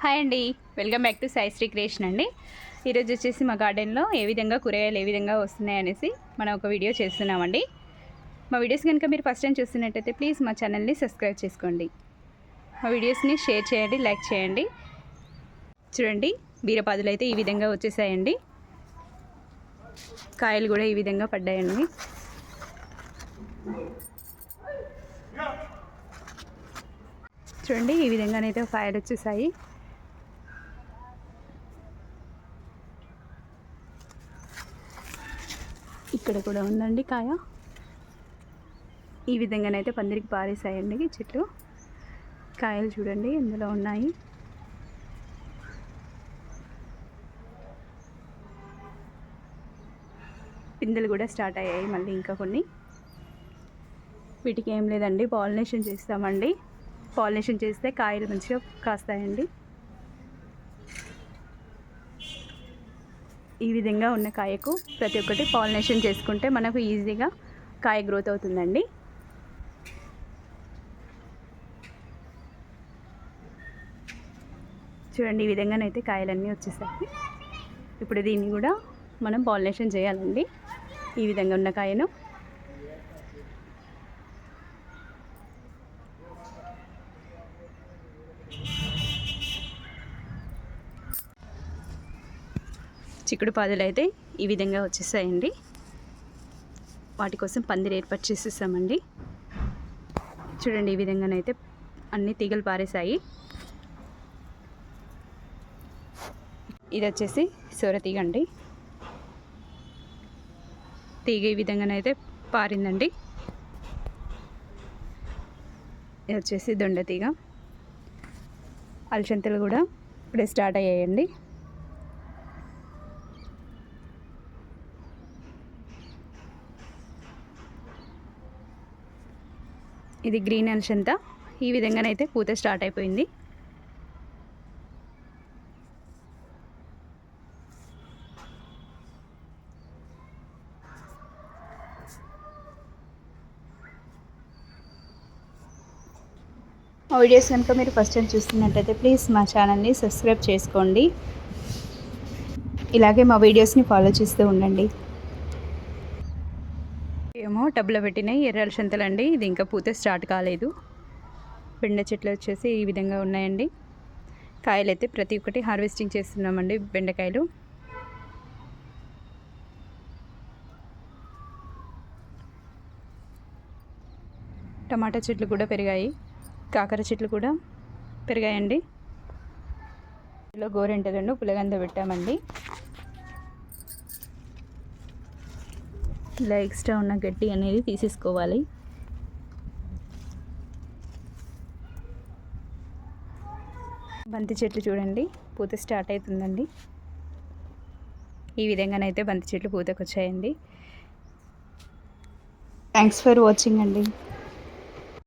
Hi అండి. Welcome back to Sai Sri creation అండి. ఈరోజు వచ్చేసి మా గార్డెన్లో ఏ విధంగా కూరగాయలు ఏ విధంగా వస్తున్నాయి అనేసి మనం ఒక వీడియో చేస్తున్నామండి. మా వీడియోస్ కనుక మీరు ఫస్ట్ టైం చూస్తున్నట్టయితే ప్లీజ్ మా ఛానల్ని సబ్స్క్రైబ్ చేసుకోండి. మా వీడియోస్ని షేర్ చేయండి లైక్ చేయండి. చూడండి బీరపాదులు అయితే ఈ విధంగా వచ్చేసాయండి. కాయలు కూడా ఈ విధంగా పడ్డాయండి. చూడండి ఈ విధంగానైతే కాయలు వచ్చేసాయి. ఇక్కడ కూడా ఉందండి కాయ. ఈ విధంగానైతే పందిరికి పారేసాయండి చెట్లు. కాయలు చూడండి ఇందులో ఉన్నాయి. పిందెలు కూడా స్టార్ట్ అయ్యాయి మళ్ళీ ఇంకా కొన్ని. వీటికి ఏం లేదండి పాలినేషన్ చేస్తామండి. పాలినేషన్ చేస్తే కాయలు మంచిగా కాస్తాయండి. ఈ విధంగా ఉన్న కాయకు ప్రతి ఒక్కటి పాలినేషన్ చేసుకుంటే మనకు ఈజీగా కాయ గ్రోత్ అవుతుందండి. చూడండి ఈ విధంగానైతే కాయలన్నీ వచ్చేసాయి ఇప్పుడు దీన్ని కూడా మనం పాలినేషన్ చేయాలండి. ఈ విధంగా ఉన్న కాయను. చిక్కుడు పాదులు అయితే ఈ విధంగా వచ్చేసాయండి. వాటి కోసం పందిరి ఏర్పాటు చేసేసామండి. చూడండి ఈ విధంగానైతే అన్ని తీగలు పారేసాయి ఇది వచ్చేసి సొర తీగ అండి. తీగ ఈ విధంగానైతే పారిందండి. ఇది వచ్చేసి దొండ తీగ. అలసంతలు కూడా ఇప్పుడే స్టార్ట్ అయ్యాయండి. ఇది గ్రీన్ అలసంత ఈ విధంగానైతే పూత స్టార్ట్ అయిపోయింది. మా వీడియోస్ కనుక మీరు ఫస్ట్ టైం చూస్తున్నట్టయితే ప్లీజ్ మా ఛానల్ని సబ్స్క్రైబ్ చేసుకోండి. ఇలాగే మా వీడియోస్ని ఫాలో చేస్తూ ఉండండి. ఏమో టబ్లో పెట్టినాయి ఎర్ర అలసంతలండి ఇది ఇంకా పూత స్టార్ట్ కాలేదు. బెండ చెట్లు వచ్చేసి ఈ విధంగా ఉన్నాయండి. కాయలు అయితే ప్రతి ఒక్కటి హార్వెస్టింగ్ చేస్తున్నామండి బెండకాయలు. టమాటా చెట్లు కూడా పెరిగాయి. కాకర చెట్లు కూడా పెరిగాయండి. ఇందులో గోరెంటదండు పులగంద పెట్టామండి. ఇలా ఎక్స్ట్రా ఉన్న గడ్డి అనేది తీసేసుకోవాలి. బంతి చెట్లు చూడండి పూత స్టార్ట్ అవుతుందండి. ఈ విధంగానైతే బంతి చెట్లు పూతకు వచ్చాయండి థ్యాంక్స్ ఫర్ వాచింగ్ అండి.